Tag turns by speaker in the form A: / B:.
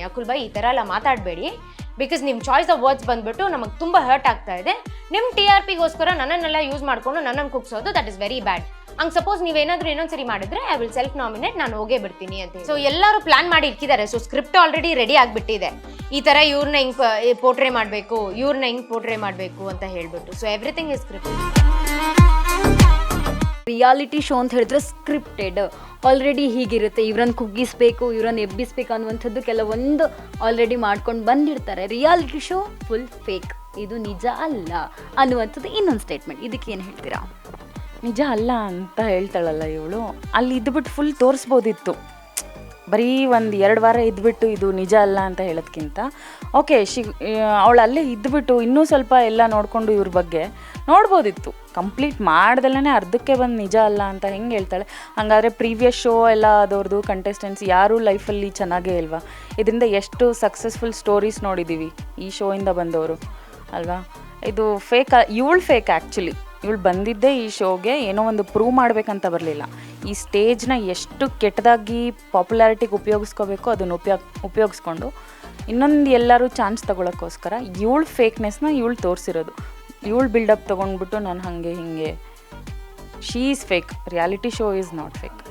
A: ಅಕುಲ್ ಬಾಯ್, ಈ ಥರ ಎಲ್ಲ ಮಾತಾಡಬೇಡಿ. ಬಿಕಾಸ್ ನಿಮ್ಮ ಚಾಯ್ಸ್ ಆಫ್ ವರ್ಡ್ಸ್ ಬಂದ್ಬಿಟ್ಟು ನಮಗೆ ತುಂಬ ಹರ್ಟ್ ಆಗ್ತಾ ಇದೆ. ನಿಮ್ಮ ಟಿ ಆರ್ ಪಿಗೋಸ್ಕರ ನನ್ನನ್ನೆಲ್ಲ ಯೂಸ್ ಮಾಡ್ಕೊಂಡು ನನ್ನನ್ನು ಕುಗ್ಸೋದು ದಟ್ ಇಸ್ ವೆರಿ ಬ್ಯಾಡ್ ಹಂಗೆ ಸಪೋಸ್ ನೀವೇನಾದ್ರೂ ಇನ್ನೊಂದ್ಸರಿ ಮಾಡಿದ್ರೆ ಐ ವಿಲ್ ಸೆಲ್ಫ್ ನಾಮಿನೇಟ್ ನಾನು ಹೋಗೇ ಬಿಡ್ತೀನಿ ಅಂತ ಸೊ ಎಲ್ಲರೂ ಪ್ಲಾನ್ ಮಾಡಿ ಇಕ್ಕಿದ್ದಾರೆ ಸೊ ಸ್ಕ್ರಿಪ್ಟ್ ಆಲ್ರೆಡಿ ರೆಡಿ ಆಗಿಬಿಟ್ಟಿದೆ. ಈ ಥರ ಇವ್ರನ್ನ ಹಿಂಗೆ ಪೋರ್ಟ್ರೇ ಮಾಡಬೇಕು ಇವ್ರನ್ನ ಹಿಂಗೆ ಪೋರ್ಟ್ರೇ ಮಾಡಬೇಕು ಅಂತ ಹೇಳ್ಬಿಟ್ಟು. So everything is script
B: reality show ಅಂತ ಹೇಳಿದ್ರೆ ಸ್ಕ್ರಿಪ್ಟೆಡ್. ಆಲ್ರೆಡಿ ಹೀಗಿರುತ್ತೆ. ಇವ್ರನ್ನ ಕುಗ್ಗಿಸ್ಬೇಕು, ಇವ್ರನ್ನ ಎಬ್ಬಿಸ್ಬೇಕು ಅನ್ನುವಂಥದ್ದು ಕೆಲವೊಂದು ಆಲ್ರೆಡಿ ಮಾಡ್ಕೊಂಡು ಬಂದಿರ್ತಾರೆ. Reality show full fake. ಇದು ನಿಜ ಅಲ್ಲ ಅನ್ನುವಂಥದ್ದು ಇನ್ನೊಂದು ಸ್ಟೇಟ್ಮೆಂಟ್ ಇದಕ್ಕೆ ಏನು ಹೇಳ್ತೀರಾ?
C: ನಿಜ ಅಲ್ಲ ಅಂತ ಹೇಳ್ತಾಳಲ್ಲ ಇವಳು. ಅಲ್ಲಿ ಇದ್ಬಿಟ್ಟು ಫುಲ್ ತೋರಿಸ್ಬೋದಿತ್ತು. ಬರೀ ಒಂದು ಎರಡು ವಾರ ಇದ್ಬಿಟ್ಟು ಇದು ನಿಜ ಅಲ್ಲ ಅಂತ ಹೇಳೋದ್ಕಿಂತ. ಓಕೆ ಶಿ ಅವಳು ಅಲ್ಲೇ ಇದ್ಬಿಟ್ಟು ಇನ್ನೂ ಸ್ವಲ್ಪ ಎಲ್ಲ ನೋಡಿಕೊಂಡು ಇವ್ರ ಬಗ್ಗೆ ನೋಡ್ಬೋದಿತ್ತು. ಕಂಪ್ಲೀಟ್ ಮಾಡ್ದಲ್ಲೇ ಅರ್ಧಕ್ಕೆ ಬಂದು ನಿಜ ಅಲ್ಲ ಅಂತ ಹೆಂಗೆ ಹೇಳ್ತಾಳೆ? ಹಂಗಾದರೆ ಪ್ರೀವಿಯಸ್ ಶೋ ಎಲ್ಲ ಅದವ್ರದ್ದು ಕಂಟೆಸ್ಟೆಂಟ್ಸ್ ಯಾರೂ ಲೈಫಲ್ಲಿ ಚೆನ್ನಾಗೇ ಇಲ್ವಾ? ಇದರಿಂದ ಎಷ್ಟು ಸಕ್ಸಸ್ಫುಲ್ ಸ್ಟೋರೀಸ್ ನೋಡಿದ್ದೀವಿ ಈ ಶೋಯಿಂದ ಬಂದವರು ಅಲ್ವಾ? ಇದು ಫೇಕ್ ಇವಳು ಫೇಕ್ ಆ್ಯಕ್ಚುಲಿ ಇವಳು ಬಂದಿದ್ದೇ ಈ ಶೋಗೆ ಏನೋ ಒಂದು ಪ್ರೂವ್ ಮಾಡಬೇಕಂತ ಬರಲಿಲ್ಲ. ಈ ಸ್ಟೇಜ್ನ ಎಷ್ಟು ಕೆಟ್ಟದಾಗಿ ಪಾಪ್ಯುಲಾರಿಟಿಗೆ ಉಪಯೋಗಿಸ್ಕೋಬೇಕು ಅದನ್ನು ಉಪಯೋಗ ಉಪಯೋಗಿಸ್ಕೊಂಡು ಇನ್ನೊಂದು ಎಲ್ಲರೂ ಚಾನ್ಸ್ ತಗೊಳಕ್ಕೋಸ್ಕರ ಇವಳು ಫೇಕ್ನೆಸ್ನ ಇವಳು ತೋರಿಸಿರೋದು. ಇವಳು ಬಿಲ್ಡಪ್ ತೊಗೊಂಡ್ಬಿಟ್ಟು ನಾನು ಹಾಗೆ ಹೀಗೆ. She is fake reality show is not fake